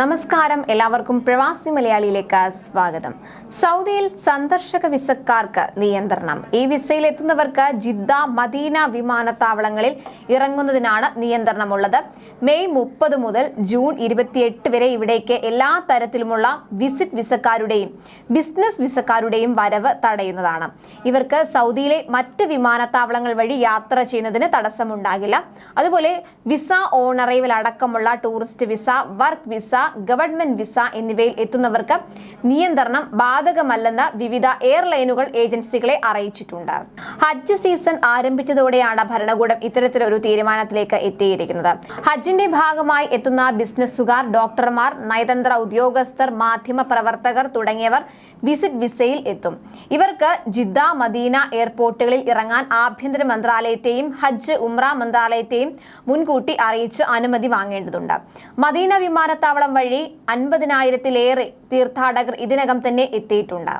നമസ്കാരം. എല്ലാവർക്കും പ്രവാസി മലയാളിയിലേക്ക് സ്വാഗതം. സൗദിയിൽ സന്ദർശക വിസക്കാർക്ക് നിയന്ത്രണം. ഈ വിസയിൽ എത്തുന്നവർക്ക് ജിദ്ദ മദീന വിമാനത്താവളങ്ങളിൽ ഇറങ്ങുന്നതിനാണ് നിയന്ത്രണമുള്ളത്. മെയ് മുപ്പത് മുതൽ ജൂൺ ഇരുപത്തിയെട്ട് വരെ ഇവിടേക്ക് എല്ലാ തരത്തിലുമുള്ള വിസിറ്റ് വിസക്കാരുടെയും ബിസിനസ് വിസക്കാരുടെയും വരവ് തടയുന്നതാണ്. ഇവർക്ക് സൗദിയിലെ മറ്റ് വിമാനത്താവളങ്ങൾ വഴി യാത്ര ചെയ്യുന്നതിന് തടസ്സമുണ്ടാകില്ല. അതുപോലെ വിസ ഓൺ അറൈവൽ അടക്കമുള്ള tourist visa work visa government visa എന്നിവയിൽ എത്തുന്നവർക്ക് നിയന്ത്രണം ബാധകമല്ലെന്ന് വിവിധ എയർലൈനുകൾ ഏജൻസികളെ അറിയിച്ചിട്ടുണ്ട്. ഹജ്ജ് സീസൺ ആരംഭിച്ചതോടെയാണ് ഭരണകൂടം ഇത്തരത്തിലൊരു തീരുമാനത്തിലേക്ക് എത്തിയിരിക്കുന്നത്. ഹജ്ജിന്റെ ഭാഗമായി എത്തുന്ന ബിസിനസ്സുകാർ ഡോക്ടർമാർ നയതന്ത്ര ഉദ്യോഗസ്ഥർ മാധ്യമ പ്രവർത്തകർ തുടങ്ങിയവർ വിസിറ്റ് വിസയിൽ എത്തും. ഇവർക്ക് ജിദ്ദ മദീന എയർപോർട്ടുകളിൽ ഇറങ്ങാൻ ആഭ്യന്തര മന്ത്രാലയത്തെയും ഹജ്ജ് ഉംറ മന്ത്രാലയത്തെയും മുൻകൂട്ടി അറിയിച്ച് അനുമതി വാങ്ങേണ്ടതുണ്ട്. മദീന വിമാനത്താവളം വഴി അൻപതിനായിരത്തിലേറെ തീർത്ഥാടകർ ഇതിനകം തന്നെ എത്തിയിട്ടുണ്ട്.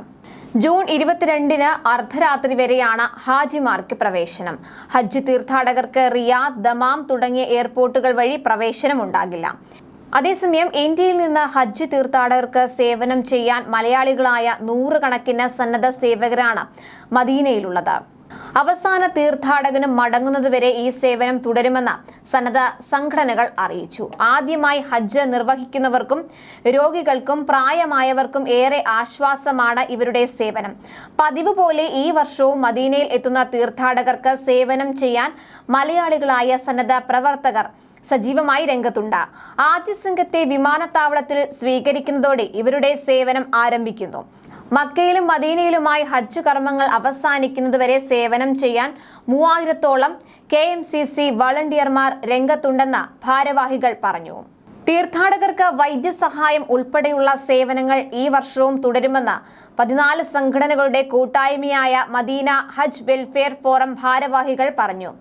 ജൂൺ ഇരുപത്തിരണ്ടിന് അർദ്ധരാത്രി വരെയാണ് ഹാജിമാർക്ക് പ്രവേശനം. ഹജ്ജ് തീർത്ഥാടകർക്ക് റിയാദ് ദമാം തുടങ്ങിയ എയർപോർട്ടുകൾ വഴി പ്രവേശനം ഉണ്ടാകില്ല. അതേസമയം ഇന്ത്യയിൽ നിന്ന് ഹജ്ജ് തീർത്ഥാടകർക്ക് സേവനം ചെയ്യാൻ മലയാളികളായ നൂറുകണക്കിന് സന്നദ്ധ സേവകരാണ് മദീനയിലുള്ളത്. അവസാന തീർത്ഥാടകനും മടങ്ങുന്നതുവരെ ഈ സേവനം തുടരുമെന്ന് സന്നദ്ധ സംഘടനകൾ അറിയിച്ചു. ആദ്യമായി ഹജ്ജ് നിർവഹിക്കുന്നവർക്കും രോഗികൾക്കും പ്രായമായവർക്കും ഏറെ ആശ്വാസമാണ് ഇവരുടെ സേവനം. പതിവ് പോലെ ഈ വർഷവും മദീനയിൽ എത്തുന്ന തീർത്ഥാടകർക്ക് സേവനം ചെയ്യാൻ മലയാളികളായ സന്നദ്ധ പ്രവർത്തകർ സജീവമായി രംഗത്തുണ്ട്. ആദ്യ സംഘത്തെ വിമാനത്താവളത്തിൽ സ്വീകരിക്കുന്നതോടെ ഇവരുടെ സേവനം ആരംഭിക്കുന്നു. മക്കയിലും മദീനയിലുമായി ഹജ്ജ് കർമ്മങ്ങൾ അവസാനിക്കുന്നതുവരെ സേവനം ചെയ്യാൻ മൂവായിരത്തോളം കെ എം സി സി വളണ്ടിയർമാർ രംഗത്തുണ്ടെന്ന് ഭാരവാഹികൾ പറഞ്ഞു. തീർത്ഥാടകർക്ക് വൈദ്യസഹായം ഉൾപ്പെടെയുള്ള സേവനങ്ങൾ ഈ വർഷവും തുടരുമെന്ന് പതിനാല് സംഘടനകളുടെ കൂട്ടായ്മയായ മദീന ഹജ്ജ് വെൽഫെയർ ഫോറം ഭാരവാഹികൾ പറഞ്ഞു.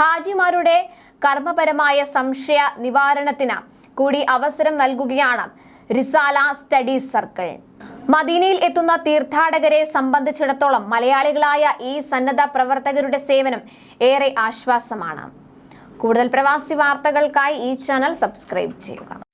ഹാജിമാരുടെ കർമ്മപരമായ സംശയ നിവാരണത്തിന് കൂടി അവസരം നൽകുകയാണ് റിസാല സ്റ്റഡീസ് സർക്കിൾ. മദീനയിൽ എത്തുന്ന തീർത്ഥാടകരെ സംബന്ധിച്ചിടത്തോളം മലയാളികളായ ഈ സന്നദ്ധ പ്രവർത്തകരുടെ സേവനം ഏറെ ആശ്വാസമാണ്. കൂടുതൽ പ്രവാസി വാർത്തകൾക്കായി ഈ ചാനൽ സബ്സ്ക്രൈബ് ചെയ്യുക.